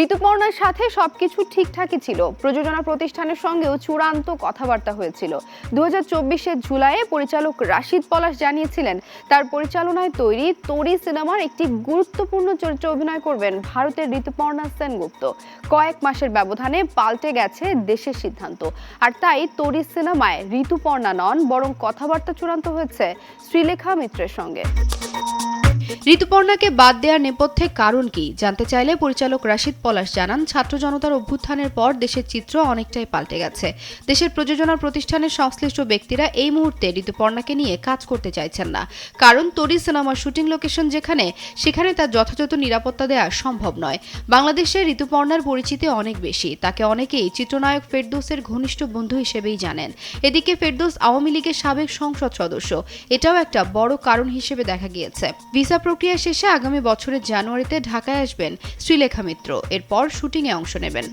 ঋতুপর্ণার সাথে সবকিছু ঠিকঠাকই ছিল। প্রযোজনা প্রতিষ্ঠানের সঙ্গেও চূড়ান্ত কথাবার্তা হয়েছিল। দু হাজার চব্বিশের জুলাইয়ে পরিচালক রাশিদ পলাশ জানিয়েছিলেন, তার পরিচালনায় তৈরি তরি সিনেমার একটি গুরুত্বপূর্ণ চরিত্রে অভিনয় করবেন ভারতের ঋতুপর্ণা সেনগুপ্ত। কয়েক মাসের ব্যবধানে পাল্টে গেছে দেশের সিদ্ধান্ত। আর তাই তরি সিনেমায় ঋতুপর্ণা নন, বরং কথাবার্তা চূড়ান্ত হয়েছে শ্রীলেখা মিত্রের সঙ্গে। ঋতুপর্ণাকে বাদ দেওয়ার নেপথ্যে কারণ কি? জানতে চাইলে পরিচালক রাশিদ পলাশ জানান, ছাত্র জনতার অভ্যুত্থানের পর দেশের চিত্র অনেকটাই পাল্টে গেছে। দেশের প্রযোজনা প্রতিষ্ঠানের সংশ্লিষ্ট ব্যক্তিরা এই মুহূর্তে ঋতুপর্ণাকে নিয়ে কাজ করতে চাইছেন না। কারণ তরি সিনেমার শুটিং লোকেশন যেখানে, সেখানে তার যথাযথ নিরাপত্তা দেওয়া সম্ভব নয়। বাংলাদেশে ঋতুপর্ণার পরিচিতি অনেক বেশি। তাকে অনেকেই চিত্রনায়ক ফেরদৌসের ঘনিষ্ঠ বন্ধু হিসেবেই জানেন। এদিকে ফেরদৌস আওয়ামী লীগের সাবেক সংসদ সদস্য। এটাও একটা বড় কারণ হিসেবে দেখা গিয়েছে। ভিসা প্রক্রিয়া শেষে আগামী বছরের জানুয়ারিতে ঢাকায় আসবেন শ্রীলেখা মিত্র। এরপর শুটিংয়ে অংশ নেবেন।